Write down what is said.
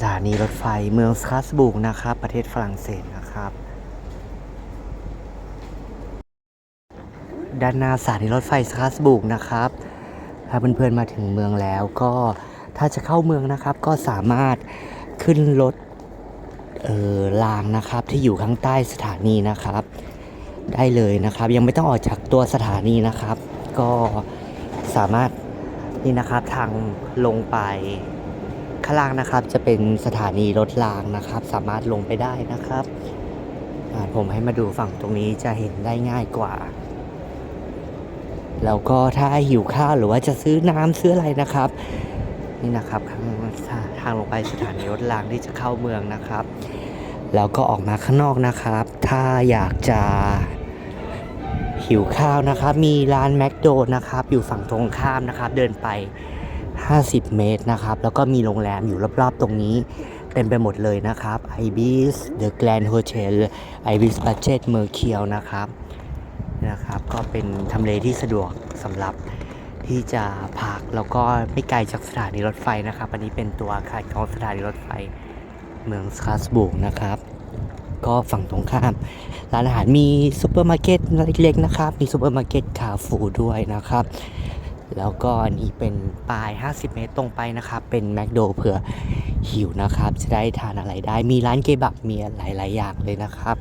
สถานีรถไฟเมืองสตราสบูร์กนะครับ ประเทศฝรั่งเศสนะครับ ด้านหน้าสถานีรถไฟสตราสบูร์กนะครับ ถ้าเพื่อนๆมาถึงเมืองแล้วก็ถ้าจะเข้าเมืองนะครับก็สามารถขึ้นรถเออรางนะครับที่อยู่ข้างใต้สถานีนะครับ ได้เลยนะครับ ยังไม่ต้องออกจากตัวสถานีนะครับ ก็สามารถนี่นะครับทางลงไป ข้างล่างนะครับ จะเป็นสถานีรถรางนะครับ สามารถลงไปได้นะครับผมให้มาดูฝั่งตรงนี้จะเห็นได้ง่ายกว่า แล้วก็ถ้าหิวข้าวหรือว่าจะซื้อน้ำซื้ออะไรนะครับ นี่นะครับข้างทางลงไปสถานีรถรางที่จะเข้าเมืองนะครับ แล้วก็ออกมาข้างนอกนะครับ ถ้าอยากจะหิวข้าวนะครับ มีร้านแมคโดนะครับ อยู่ฝั่งตรงข้ามนะครับ เดินไป 50 เมตรนะครับ แล้วก็มีโรงแรมอยู่รอบๆตรงนี้เต็มไปหมดเลยนะครับ Ibis The Grand Hotel Ibis Budget m e r c u r นะครับนะครับ ก็เป็นทำเลที่สะดวกสำหรับที่จะพักแล้วก็ไม่ไกลจากสถานีรถไฟนะครับ อันนี้เป็นตัวอาคารของสถานีรถไฟเมืองสตราสบูกนะครับ ก็ฝั่งตรงข้ามร้านอาหารมีซูเปอร์มาร์เก็ตเล็กๆนะครับ มีซูเปอร์มาร์เก็ตคาฟูด้วยนะครับ แล้วก็อันนี้เป็นปลาย 50 เมตรตรงไปนะครับ เป็นแมคโดเผื่อหิวนะครับ จะได้ทานอะไรได้ มีร้านเกบับมีหลาย ๆ อย่างเลยนะครับ